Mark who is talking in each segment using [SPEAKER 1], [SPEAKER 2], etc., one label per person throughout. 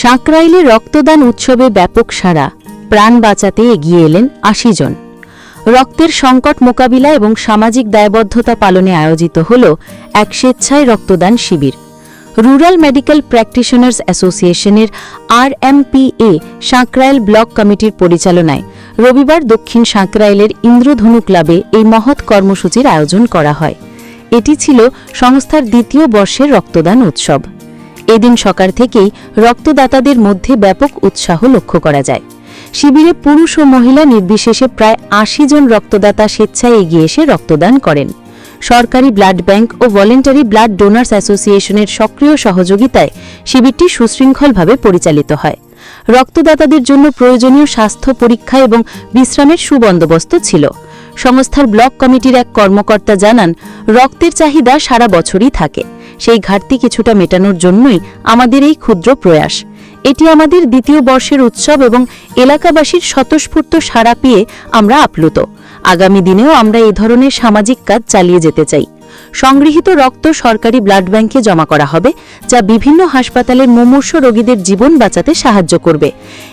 [SPEAKER 1] সাঁকরাইলে রক্তদান উৎসবে ব্যাপক সাড়া। প্রাণ বাঁচাতে এগিয়ে এলেন আশি জন। রক্তের সংকট মোকাবিলা এবং সামাজিক দায়বদ্ধতা পালনে আয়োজিত হল এক স্বেচ্ছায় রক্তদান শিবির। রুরাল মেডিকেল প্র্যাকটিশনার্স অ্যাসোসিয়েশনের আর আরএমপিএ সাঁকরাইল ব্লক কমিটির পরিচালনায় রবিবার দক্ষিণ সাঁকরাইলের ইন্দ্রধনু ক্লাবে এই মহৎ কর্মসূচির আয়োজন করা হয়। এটি ছিল সংস্থার দ্বিতীয় বর্ষের রক্তদান উৎসব। এদিন সকাল থেকেই রক্তদাতাদের মধ্যে ব্যাপক উৎসাহ লক্ষ্য করা যায়। শিবিরে পুরুষ ও মহিলা নির্বিশেষে প্রায় আশি জন রক্তদাতা স্বেচ্ছায় এগিয়ে এসে রক্তদান করেন। সরকারি ব্লাড ব্যাংক ও ভলেন্টারি ব্লাড ডোনার্স অ্যাসোসিয়েশনের সক্রিয় সহযোগিতায় শিবিরটি সুশৃঙ্খলভাবে পরিচালিত হয়। রক্তদাতাদের জন্য প্রয়োজনীয় স্বাস্থ্য পরীক্ষা এবং বিশ্রামের সুবন্দোবস্ত ছিল। সংস্থার ব্লক কমিটির এক কর্মকর্তা জানান, রক্তের চাহিদা সারা বছরই থাকে। সেই ঘাটতি কিছুটা মেটানোর জন্যই আমাদের এই ক্ষুদ্র প্রয়াস। এটি আমাদের দ্বিতীয় বর্ষের উৎসব এবং এলাকাবাসীর স্বতঃস্ফূর্ত সাড়া পেয়ে আমরা আপ্লুত। আগামী দিনেও আমরা এ ধরনের সামাজিক কাজ চালিয়ে যেতে চাই। সংগৃহীত রক্ত সরকারি ব্লাড ব্যাংকে জমা করা হবে, যা বিভিন্ন হাসপাতালের মুমূর্ষ রোগীদের জীবন বাঁচাতে সাহায্য করবে।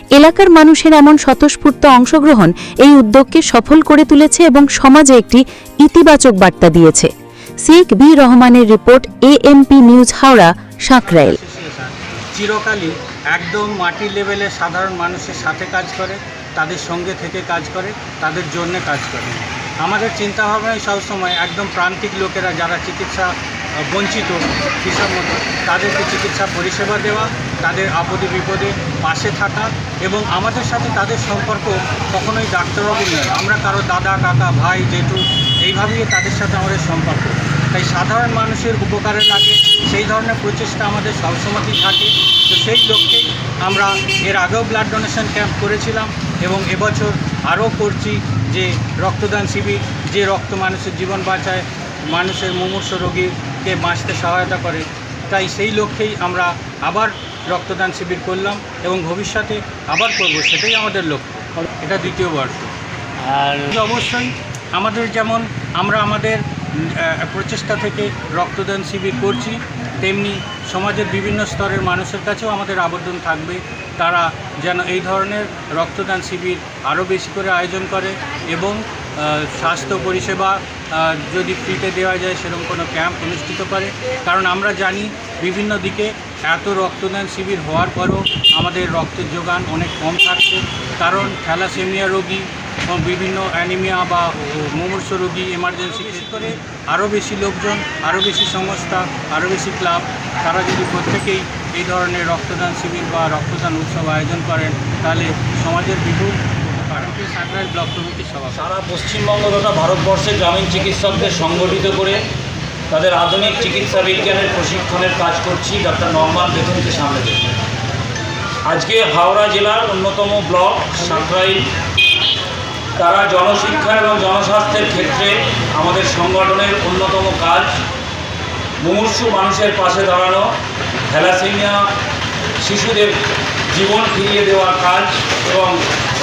[SPEAKER 1] এলাকার মানুষের এমন স্বতঃস্ফূর্ত অংশগ্রহণ এই উদ্যোগকে সফল করে তুলেছে এবং সমাজে একটি ইতিবাচক বার্তা দিয়েছে। শেখ বি রহমানের report AMP news Howrah, Sankrail.
[SPEAKER 2] চিরকালই একদম মাটি লেভেলে সাধারণ মানুষের সাথে কাজ করে, তাদের সঙ্গে থেকে কাজ করে, তাদের জন্য কাজ করে। আমাদের চিন্তাভাবনায় সবসময় একদম প্রান্তিক লোকেরা যারা চিকিৎসা বঞ্চিত হিসাব মতো, তাদেরকে চিকিৎসা পরিষেবা দেওয়া, তাদের আপদে বিপদে পাশে থাকা এবং আমাদের সাথে তাদের সম্পর্ক কখনোই ডাক্তারবাবু নেই আমরা কারও দাদা, কাকা, ভাই, জেঠু, এইভাবেই তাদের সাথে আমাদের সম্পর্ক। তাই সাধারণ মানুষের উপকারে লাগে সেই ধরনের প্রচেষ্টা আমাদের সবসময়ই থাকে। তো সেই লক্ষ্যেই আমরা এর আগেও ব্লাড ডোনেশন ক্যাম্প করেছিলাম এবং এবছর আরও করছি যে রক্তদান শিবির যে রক্ত মানুষের জীবন বাঁচায় মানুষের মুমূর্ষ রোগীকে বাঁচতে সহায়তা করে। তাই সেই লক্ষ্যেই আমরা আবার রক্তদান শিবির করলাম এবং ভবিষ্যতে আবার করব সেটাই আমাদের লক্ষ্য। এটা দ্বিতীয় বর্ষ
[SPEAKER 3] আর
[SPEAKER 2] অবশ্যই আমাদের যেমন আমরা আমাদের প্রচেষ্টা থেকে রক্তদান শিবির করছি। তেমনি সমাজের বিভিন্ন স্তরের মানুষের কাছেও আমাদের আবেদন থাকবে। তারা যেন এই ধরনের রক্তদান শিবির আরও বেশি করে আয়োজন করে এবং স্বাস্থ্য পরিষেবা যদি ফ্রিতে দেওয়া যায় সেরকম কোনো ক্যাম্প অনুষ্ঠিত করে। কারণ আমরা জানি বিভিন্ন দিকে এত রক্তদান শিবির হওয়ার পরও আমাদের রক্তের যোগান অনেক কম থাকছে। কারণ থ্যালাসেমিয়া রোগী বিভিন্ন অ্যানিমিয়া বা মুমূর্ষ রোগী এমার্জেন্সি বেশি করে আরও বেশি লোকজন, আরও বেশি সংস্থা, আরও বেশি ক্লাব, তারা যদি প্রত্যেকেই এই ধরনের রক্তদান শিবির বা রক্তদান উৎসব আয়োজন করেন, তাহলে সমাজের বিপুল ব্লক সভাপতি।
[SPEAKER 3] সারা পশ্চিমবঙ্গ তথা ভারতবর্ষে গ্রামীণ চিকিৎসকদের সংগঠিত করে তাদের আধুনিক চিকিৎসা বিজ্ঞানের প্রশিক্ষণের কাজ করছি ডাক্তার নর্মাল বেতনকে সামনে আজকে হাওড়া জেলার অন্যতম ব্লক সাঁকরাইল তারা জনশিক্ষা এবং জনস্বাস্থ্যের ক্ষেত্রে আমাদের সংগঠনের অন্যতম কাজ। মুমূর্ষু মানুষের পাশে দাঁড়ানো, থ্যালাসেমিয়া শিশুদের জীবন ফিরিয়ে দেওয়ার কাজ এবং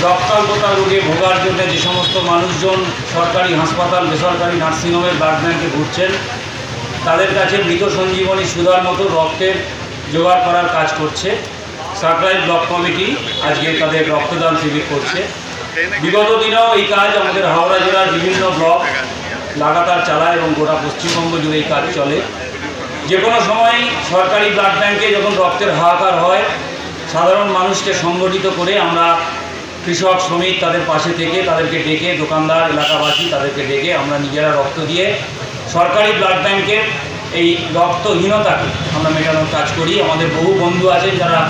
[SPEAKER 3] রক্তাল্পতা রোগে ভোগার জন্য যে সমস্ত মানুষজন সরকারি হাসপাতাল, বেসরকারি নার্সিংহোমের ব্লাড ব্যাঙ্কে ঘুরছেন, তাদের কাছে মৃত সঞ্জীবনী সুধার মতো রক্তের জোগাড় করার কাজ করছে। সাকরাইল ব্লক কমিটি আজকে তাদের রক্তদান শিবির করছে। বিগত দিনেও এই কাজ আমাদের হাওড়া জেলার বিভিন্ন ব্লক লাগাতার চালায় এবং গোটা পশ্চিমবঙ্গ জুড়ে এই কাজ চলে। যে কোনো সময় সরকারি ব্লাড ব্যাংকে যখন রক্তের হাহাকার হয়, সাধারণ মানুষকে সংগঠিত করে আমরা কৃষক, শ্রমিক তাদের পাশে থেকে তাদেরকে ডেকে দোকানদার, এলাকাবাসী তাদেরকে ডেকে আমরা নিজেরা রক্ত দিয়ে সরকারি ব্লাড ব্যাংকের এই রক্তহীনতাকে আমরা মেটানোর কাজ করি। আমাদের বহু বন্ধু আছেন যারা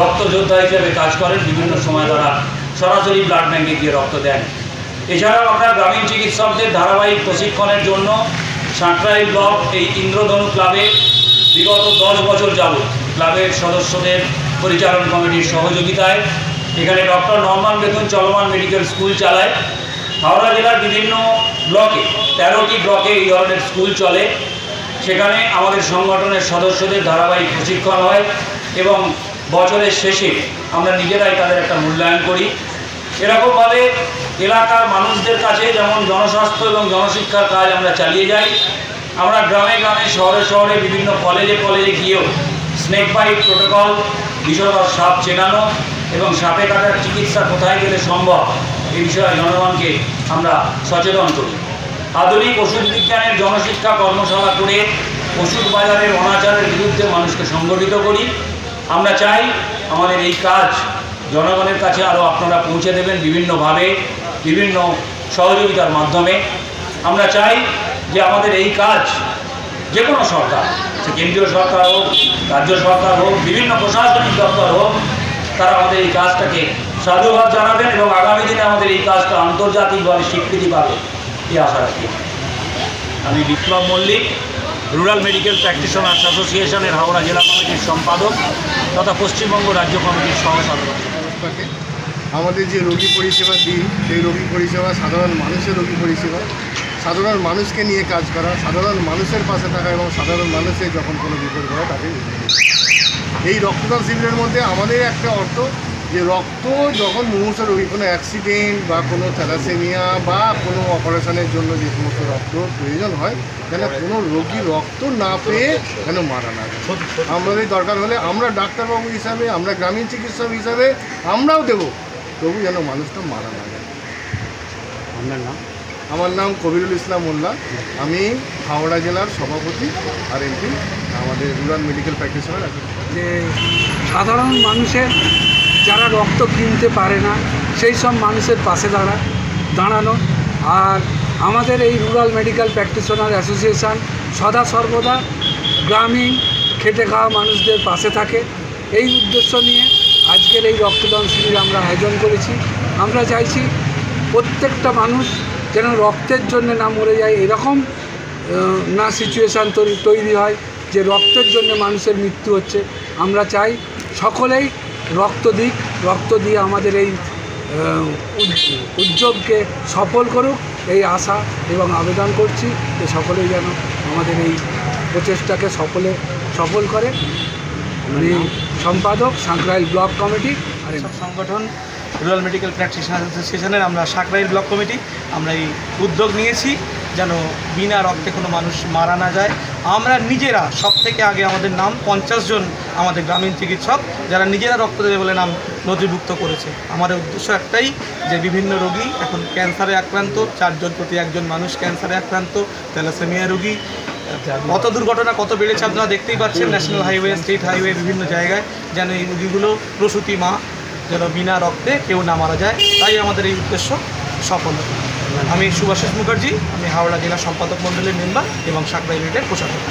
[SPEAKER 3] রক্ত যোদ্ধা হিসেবে কাজ করেন। বিভিন্ন সময় তারা সরাসরি ব্লাড ব্যাঙ্কে গিয়ে রক্ত দেন। এছাড়াও আমরা গ্রামীণ চিকিৎসকদের ধারাবাহিক প্রশিক্ষণের জন্য সাঁকরাইল ব্লক এই ইন্দ্রধনু ক্লাবে বিগত দশ বছর যাবৎ ক্লাবের সদস্যদের পরিচালন কমিটির সহযোগিতায় এখানে ডক্টর নর্মান বেতন চলমান মেডিকেল স্কুল চালায়। হাওড়া জেলার বিভিন্ন ব্লকে, তেরোটি ব্লকে এই ধরনের স্কুল চলে। সেখানে আমাদের সংগঠনের সদস্যদের ধারাবাহিক প্রশিক্ষণ হয় এবং বছরের শেষে আমরা নিজেরাই তাদের একটা মূল্যায়ন করি। এরকমভাবে এলাকার মানুষদের কাছে যেমন জনস্বাস্থ্য এবং জনশিক্ষার কাজ আমরা চালিয়ে যাই, আমরা গ্রামে গ্রামে, শহরে শহরে বিভিন্ন কলেজে কলেজে গিয়েও স্নেক বাইট প্রোটোকল বিষধর সাপ চেনানো এবং সাপে কাটার চিকিৎসা কোথায় গেলে সম্ভব এই বিষয়ে জনগণকে আমরা সচেতন করি। আধুনিক ওষুধ বিজ্ঞানের জনশিক্ষা কর্মশালা করে ওষুধ বাজারের অনাচারের বিরুদ্ধে মানুষকে সংগঠিত করি। আমরা চাই আমাদের এই কাজ জনগণের কাছে আরও আপনারা পৌঁছে দেবেন বিভিন্নভাবে, বিভিন্ন সহযোগিতার মাধ্যমে। আমরা চাই যে আমাদের এই কাজ যে কোনো সরকার, সে কেন্দ্রীয় সরকার হোক, রাজ্য সরকার হোক, বিভিন্ন প্রশাসনিক দপ্তর হোক, তারা আমাদের এই কাজটাকে সাধুবাদ জানাবেন এবং আগামী দিনে আমাদের এই কাজটা আন্তর্জাতিকভাবে স্বীকৃতি পাবে এই আশা রাখি। আমি Biplab Mallick, rural medical practitioners অ্যাসোসিয়েশনের হাওড়া জেলা কমিটির সম্পাদক তথা পশ্চিমবঙ্গ রাজ্য কমিটির সহ
[SPEAKER 4] থাকে। আমাদের যে রোগী পরিষেবা দিই সেই রোগী পরিষেবা সাধারণ মানুষের রোগী পরিষেবা। সাধারণ মানুষকে নিয়ে কাজ করা, সাধারণ মানুষের পাশে থাকা এবং সাধারণ মানুষের যখন কোনো বিপদ হয়, তাকে এই রক্তদান শিবিরের মধ্যে আমাদের একটা অর্থ যে রক্ত যখন মুমূর্ষ রোগী কোনো অ্যাক্সিডেন্ট বা কোনো থ্যালাসেমিয়া বা কোনো অপারেশনের জন্য যে সমস্ত রক্ত প্রয়োজন হয় যেন কোনো রোগী রক্ত না পেয়ে যেন মারা না যায়। আমাদের দরকার হলে আমরা ডাক্তারবাবু হিসাবে আমরা গ্রামীণ চিকিৎসক হিসাবে আমরাও দেবো। তবু যেন মানুষটা মারা না যায়।
[SPEAKER 2] আপনার নাম?
[SPEAKER 4] আমার নাম কবিরুল ইসলাম মোল্লা। আমি হাওড়া জেলার সভাপতি আর এমপি আমাদের রুরাল মেডিকেল প্র্যাকটিশনার আছে।
[SPEAKER 5] যে সাধারণ মানুষের যারা রক্ত কিনতে পারে না, সেই সব মানুষের পাশে দাঁড়া, দাঁড়ানো। আর আমাদের এই রুরাল মেডিকেল প্র্যাকটিশনার অ্যাসোসিয়েশন সদা সর্বদা গ্রামীণ খেটে খাওয়া মানুষদের পাশে থাকে। এই উদ্দেশ্য নিয়ে আজকের এই রক্তদান শিবির আমরা আয়োজন করেছি। আমরা চাইছি প্রত্যেকটা মানুষ যেন রক্তের জন্য না মরে যায়, এরকম না সিচুয়েশান তৈরি হয় যে রক্তের জন্য মানুষের মৃত্যু হচ্ছে। আমরা চাই সকলেই রক্ত দিক, রক্ত দিয়ে আমাদের এই উদ- উদ্যোগকে সফল করুক এই আশা এবং আবেদন করছি যে সকলেই যেন আমাদের এই প্রচেষ্টাকে সকলে সফল করে। আমি সম্পাদক সাঁকরাইল ব্লক কমিটি। আর
[SPEAKER 6] সংগঠন রুরাল মেডিকেল প্র্যাকটিশনার অ্যাসোসিয়েশনের আমরা সাকরাইল ব্লক কমিটি। আমরা এই উদ্যোগ নিয়েছি যেন বিনা রক্তে কোনো মানুষ মারা না যায়। আমরা নিজেরা সব থেকে আগে আমাদের নাম, পঞ্চাশ জন আমাদের গ্রামীণ চিকিৎসক যারা নিজেরা রক্ত দেবে বলে নাম নথিভুক্ত করেছে। আমাদের উদ্দেশ্য একটাই যে বিভিন্ন রোগী এখন ক্যান্সারে আক্রান্ত, চারজন প্রতি একজন মানুষ ক্যান্সারে আক্রান্ত, থ্যালাসেমিয়া রোগী। কত দুর্ঘটনা কত বেড়েছে আপনারা দেখতেই পাচ্ছেন, ন্যাশনাল হাইওয়ে, স্টেট হাইওয়ে, বিভিন্ন জায়গায় যেন এই রুগীগুলো প্রসূতি মা যেন বিনা রক্তে কেউ না মারা যায়। তাই আমাদের এই উদ্দেশ্য সফল। আমি সুভাষিস মুখার্জি আমি হাওড়া জেলা সম্পাদক মণ্ডলের মেম্বার এবং সাকরা ইউনিটের প্রশাসক।